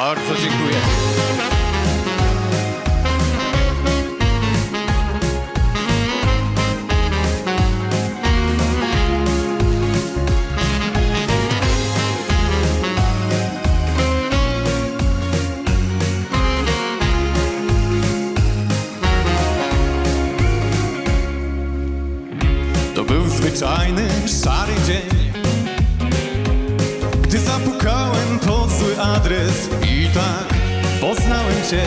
Bardzo dziękuję. To był zwyczajny, szary dzień adres I tak poznałem Cię.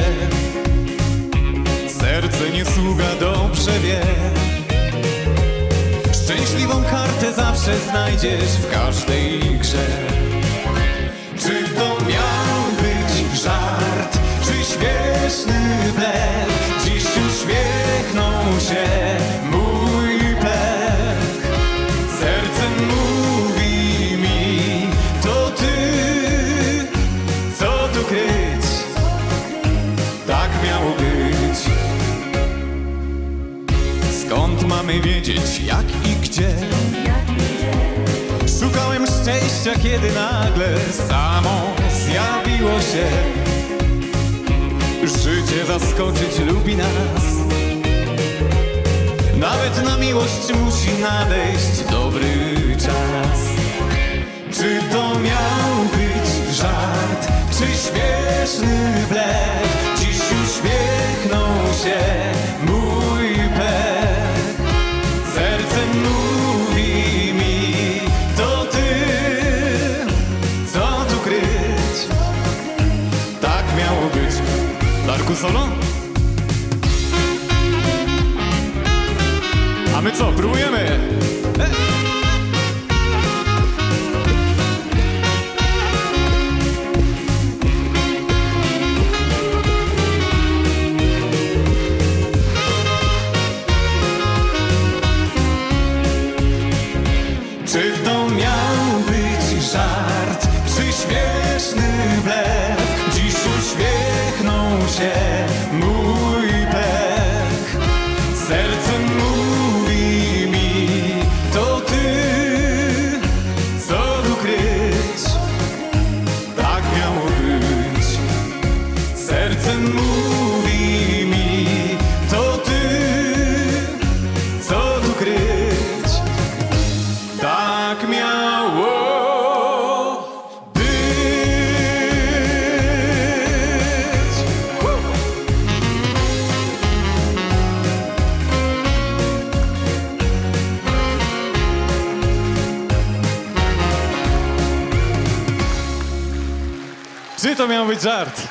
Serce nie sługa, dobrze wie. Szczęśliwą kartę zawsze znajdziesz w każdej grze. Czy to miało być? Skąd mamy wiedzieć jak i gdzie? Szukałem szczęścia, kiedy nagle samo zjawiło się. Życie zaskoczyć lubi nas. Nawet na miłość musi nadejść dobry czas. Czy to miał być żart, czy śmieszny blef Darku Solo? A my co, próbujemy? Czy to miał być żart, się mój pech. Serce mówi mi, to ty, co tu kryć? Tak miało być. Serce mówi mi, to ty, co tu kryć? Tak miało Czy to miał być żart?